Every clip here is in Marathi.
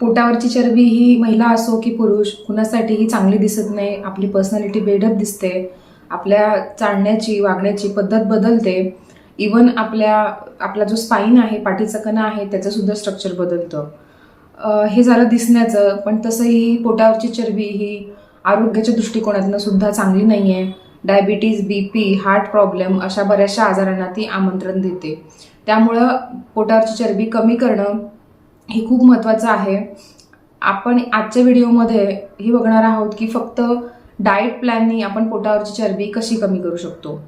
पोटावरची चरबी ही महिला असो की पुरुष कुणासाठीही चांगली दिसत नाही आपली पर्सनॅलिटी बेडअप दिसते आपल्या चालण्याची वागण्याची पद्धत बदलते. इवन आपल्या आपला जो स्पाईन आहे पाठीचा कणा आहे त्याचंसुद्धा स्ट्रक्चर बदलतं. हे झालं दिसण्याचं पण तसंही पोटावरची चरबी ही आरोग्याच्या दृष्टिकोनातनं सुद्धा चांगली नाही आहे diabetes B P heart problem अशा बऱ्याचशा आजारांना ती आमंत्रण देते. त्यामुळं पोटावरची चरबी कमी करणं हे खूप महत्त्वाचं आहे. आपण आजच्या व्हिडिओमध्ये हे बघणार आहोत की फक्त डाएट प्लॅननी आपण पोटावरची चरबी कशी कमी करू शकतो.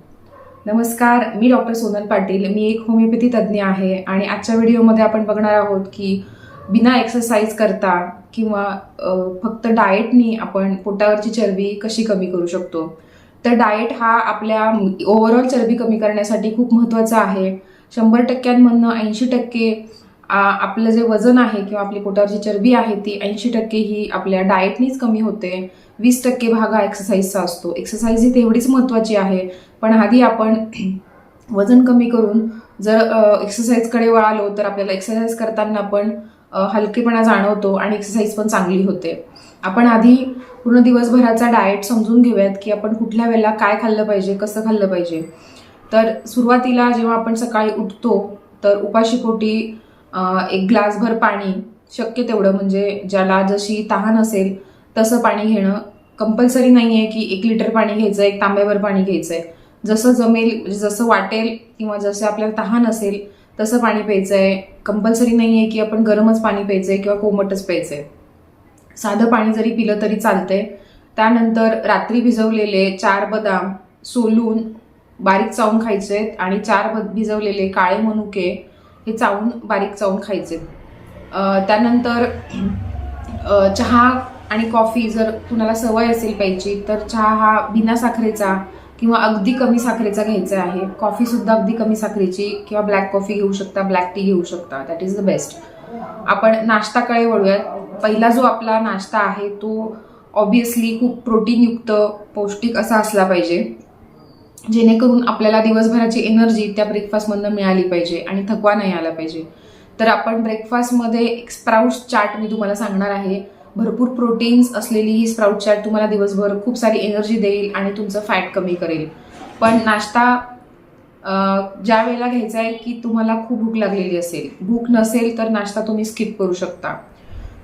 नमस्कार मी डॉक्टर सोनल पाटील. मी एक होमिओपॅथी तज्ज्ञ आहे आणि आजच्या व्हिडिओमध्ये आपण बघणार आहोत की बिना एक्सरसाइज करता किंवा फक्त डाएटनी आपण पोटावरची चरबी कशी कमी करू शकतो. तर डाएट हा आपल्या ओव्हरऑल चरबी कमी करण्यासाठी खूप महत्त्वाचा आहे. शंभर टक्क्यांमधनं ऐंशी टक्के आपलं जे वजन आहे किंवा आपली पोटावरची चरबी आहे ती ऐंशी टक्के ही आपल्या डाएटनीच कमी होते. वीस टक्के भाग हा एक्सरसाइजचा असतो. एक्सरसाइज ही तेवढीच महत्त्वाची आहे. पण आधी आपण वजन कमी करून जर एक्सरसाइजकडे वळालो तर आपल्याला एक्सरसाइज करताना पण हलकेपणा जाणवतो आणि एक्सरसाइज पण चांगली होते. आपण आधी पूर्ण दिवसभराचा डाएट समजून घेऊयात की आपण कुठल्या वेळेला काय खाल्लं पाहिजे कसं खाल्लं पाहिजे. तर सुरुवातीला जेव्हा आपण सकाळी उठतो तर उपाशीपोटी एक ग्लासभर पाणी शक्य तेवढं म्हणजे ज्याला जशी तहान असेल तसं पाणी घेणं कंपल्सरी नाही आहे की एक लिटर पाणी घ्यायचं एक तांब्याभर पाणी घ्यायचं आहे जसं जमेल म्हणजे जसं वाटेल किंवा जसं आपल्याला तहान असेल तसं पाणी प्यायचं आहे कंपल्सरी नाही आहे की आपण गरमच पाणी प्यायचं आहे किंवा कोमटच प्यायचं आहे साधं पाणी जरी पिलं तरी चालतंय. त्यानंतर रात्री भिजवलेले चार बदाम सोलून बारीक चावून खायचे आहेत आणि चार ब- भिजवलेले काळे मनुके हे चावून बारीक चावून खायचे. त्यानंतर चहा आणि कॉफी जर कुणाला सवय असेल प्यायची तर चहा हा बिना साखरेचा किंवा अगदी कमी साखरेचा घ्यायचा आहे. कॉफीसुद्धा अगदी कमी साखरेची किंवा ब्लॅक कॉफी घेऊ शकता ब्लॅक टी घेऊ शकता. दॅट इज द बेस्ट आपण नाश्ताकडे वळूयात. पहिला जो आपला नाश्ता आहे तो ऑब्वियसली खूप प्रोटीनयुक्त पौष्टिक असा असला पाहिजे. जेणेकरून आपल्याला दिवसभराची एनर्जी त्या ब्रेकफास्टमधनं मिळाली पाहिजे आणि थकवा नाही आला पाहिजे. तर आपण ब्रेकफास्टमध्ये एक स्प्राऊट चाट मी तुम्हाला सांगणार आहे. भरपूर प्रोटीन्स असलेली ही स्प्राऊट चाट तुम्हाला दिवसभर खूप सारी एनर्जी देईल आणि तुमचं फॅट कमी करेल. पण नाश्ता ज्या वेळेला घ्यायचा आहे की तुम्हाला खूप भूक लागलेली असेल. भूक नसेल तर नाश्ता तुम्ही स्किप करू शकता.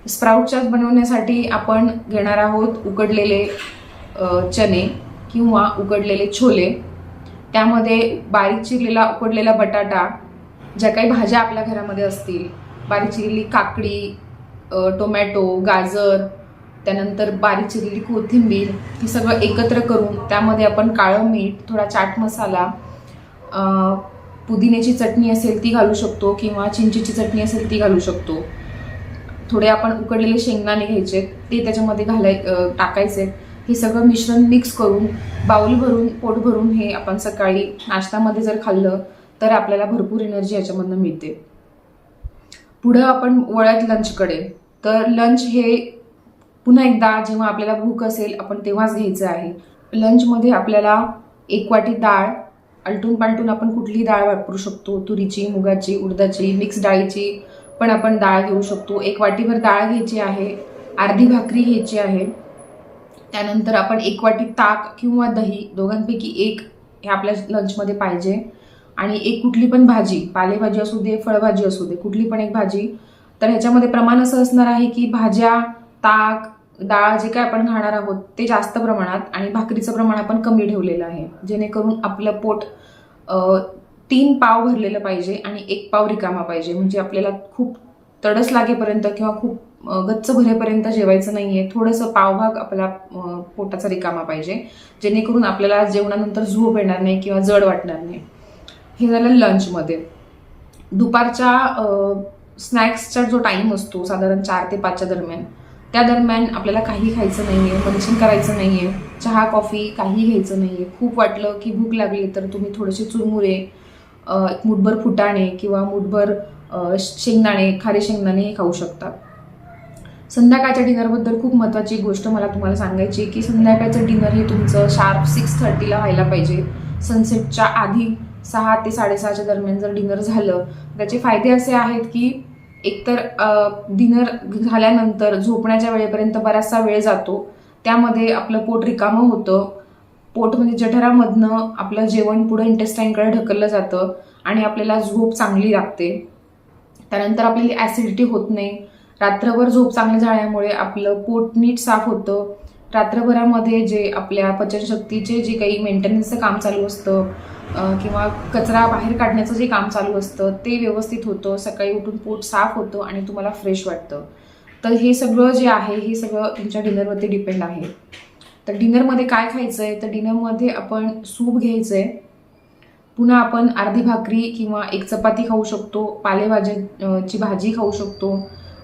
स्प्राऊट चाट बनवण्यासाठी आपण घेणार आहोत उकडलेले चणे किंवा उकडलेले छोले. त्यामध्ये बारीक चिरलेला उकडलेला बटाटा ज्या काही भाज्या आपल्या घरामध्ये असतील बारीक चिरलेली काकडी टोमॅटो गाजर त्यानंतर बारीक चिरलेली कोथिंबीर हे सगळं एकत्र करून त्यामध्ये आपण काळं मीठ थोडा चाट मसाला पुदिन्याची चटणी असेल ती घालू शकतो किंवा चिंचेची चटणी असेल ती घालू शकतो. थोडे आपण उकडलेले शेंगदाणे घ्यायचे ते त्याच्यामध्ये घालाय टाकायचे टाकायचे. हे सगळं मिश्रण मिक्स करून बाऊल भरून पोट भरून हे आपण सकाळी नाश्त्यामध्ये जर खाल्लं तर आपल्याला भरपूर एनर्जी याच्यामधनं मिळते. पुढं आपण वळ्यात लंचकडे तर लंच हे पुन्हा एकदा जेव्हा आपल्याला भूक असेल आपण तेव्हाच घ्यायचं आहे. लंचमध्ये आपल्याला एक वाटी डाळ आलटून पालटून आपण कुठली डाळ वापरू शकतो. तुरीची मुगाची उडदाची मिक्स डाळीची पण आपण डाळ घेऊ शकतो. एक वाटीभर डाळ घ्यायची आहे अर्धी भाकरी घ्यायची आहे. त्यानंतर आपण एक वाटी ताक किंवा दही दोघांपैकी एक हे आपल्या लंचमध्ये पाहिजे. आणि एक कुठली पण भाजी पालेभाजी असू दे फळभाजी असू दे कुठली पण एक भाजी तर ह्याच्यामध्ये प्रमाण असं असणार आहे की भाज्या ताक डाळ जे काय आपण खाणार आहोत ते जास्त प्रमाणात आणि भाकरीचं प्रमाण आपण कमी ठेवलेलं आहे. जेणेकरून आपलं पोट तीन पाव भरलेलं पाहिजे आणि एक पाव रिकामा पाहिजे. म्हणजे आपल्याला खूप तडस लागेपर्यंत किंवा खूप गच्च भरेपर्यंत जेवायचं नाही आहे थोडंसं पावभाग आपला पोटाचा रिकामा पाहिजे. जेणेकरून आपल्याला जेवणानंतर झोप येणार नाही किंवा जड वाटणार नाही. हे झालं लंचमध्ये. दुपारच्या स्नॅक्सचा जो टाईम असतो साधारण चार ते पाचच्या दरम्यान त्या दरम्यान आपल्याला काही खायचं नाही आहे मंचन करायचं नाही आहे चहा कॉफी काही घ्यायचं नाही आहे खूप वाटलं की भूक लागली तर तुम्ही थोडेसे चुरमुरे एक मुठभर फुटाणे किंवा मुठभर शेंगदाणे खारे शेंगदाणे हे खाऊ शकता. संध्याकाळच्या डिनरबद्दल खूप महत्त्वाची गोष्ट मला तुम्हाला सांगायची आहे की संध्याकाळचं डिनर हे तुमचं शार्प सिक्स थर्टीला व्हायला पाहिजे. सनसेटच्या आधी सहा ते साडेसहाच्या दरम्यान जर डिनर झालं त्याचे फायदे असे आहेत की एकतर डिनर झाल्यानंतर झोपण्याच्या वेळेपर्यंत बराचसा वेळ जातो. त्यामध्ये आपलं पोट रिकामं होतं. पोट म्हणजे जठरामधनं आपलं जेवण पुढं इंटेस्टाईनकडे ढकललं जातं आणि आपल्याला झोप चांगली लागते. त्यानंतर आपल्याला ॲसिडिटी होत नाही. रात्रभर झोप चांगली झाल्यामुळे आपलं पोट नीट साफ होतं. रात्रभरामध्ये जे आपल्या पचनशक्तीचे जे काही मेंटेनन्सचं काम चालू असतं किंवा कचरा बाहेर काढण्याचं जे काम चालू असतं ते व्यवस्थित होतं. सकाळी उठून पोट साफ होतं आणि तुम्हाला फ्रेश वाटतं. तर हे सगळं जे आहे हे सगळं तुमच्या डिनरवरती डिपेंड आहे. तर डिनरमध्ये काय खायचं आहे तर डिनरमध्ये आपण सूप घ्यायचं आहे पुन्हा आपण अर्धी भाकरी किंवा एक चपाती खाऊ शकतो पालेभाज्याची भाजी खाऊ शकतो.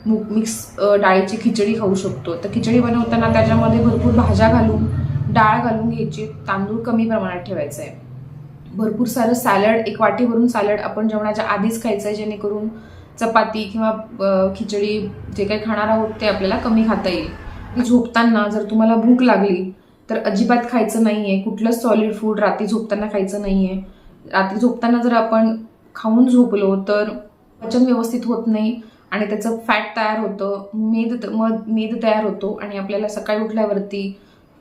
मिक्स डाळीची खिचडी खाऊ शकतो. तर खिचडी बनवताना त्याच्यामध्ये भरपूर भाज्या घालून डाळ घालून घ्यायची. तांदूळ कमी प्रमाणात ठेवायचं आहे भरपूर सारं सॅलड एक वाटी भरून सॅलड आपण जेवणाच्या आधीच खायचं आहे जेणेकरून चपाती किंवा खिचडी जे काही खाणार आहोत ते आपल्याला कमी खाता येईल. झोपताना जर तुम्हाला भूक लागली तर अजिबात खायचं नाही आहे कुठलंच सॉलिड फूड रात्री झोपताना खायचं नाही आहे रात्री झोपताना जर आपण खाऊन झोपलो तर पचन व्यवस्थित होत नाही. आणि त्याचं फॅट तयार होतं मेद मध मेद तयार होतो आणि आपल्याला सकाळी उठल्यावरती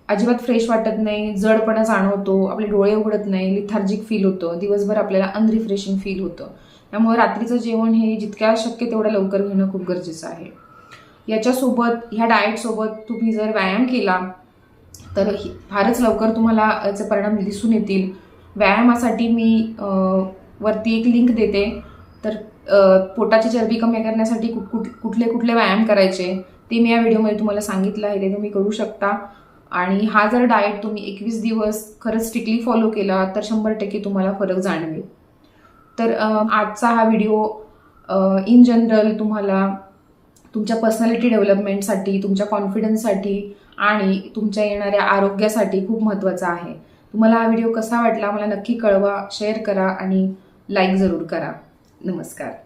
अजिबात फ्रेश वाटत नाही जडपणा जाणवतो आपले डोळे उघडत नाही लिथार्जिक फील होतं दिवसभर आपल्याला अनरिफ्रेशिंग फील होतं. त्यामुळे रात्रीचं जेवण हे जितक्या शक्य तेवढं लवकर घेणं खूप गरजेचं आहे. याच्यासोबत ह्या डाएटसोबत तुम्ही जर व्यायाम केला तर फारच लवकर तुम्हाला याचे परिणाम दिसून येतील. व्यायामासाठी मी वरती एक लिंक देते. तर पोटाची चरबी कमी करण्यासाठी कुठ कुठ कुठले कुठले व्यायाम करायचे ते मी या व्हिडिओमध्ये तुम्हाला सांगितलं आहे ते तुम्ही करू शकता. आणि हा जर डाएट तुम्ही एकवीस दिवस खरंच स्ट्रिक्टली फॉलो केला तर शंभर टक्के तुम्हाला फरक जाणवेल. तर आजचा हा व्हिडिओ इन जनरल तुम्हाला तुमच्या पर्सनॅलिटी डेव्हलपमेंटसाठी तुमच्या कॉन्फिडन्ससाठी आणि तुमच्या येणाऱ्या आरोग्यासाठी खूप महत्त्वाचा आहे. तुम्हाला हा व्हिडिओ कसा वाटला मला नक्की कळवा शेअर करा आणि लाईक जरूर करा. नमस्कार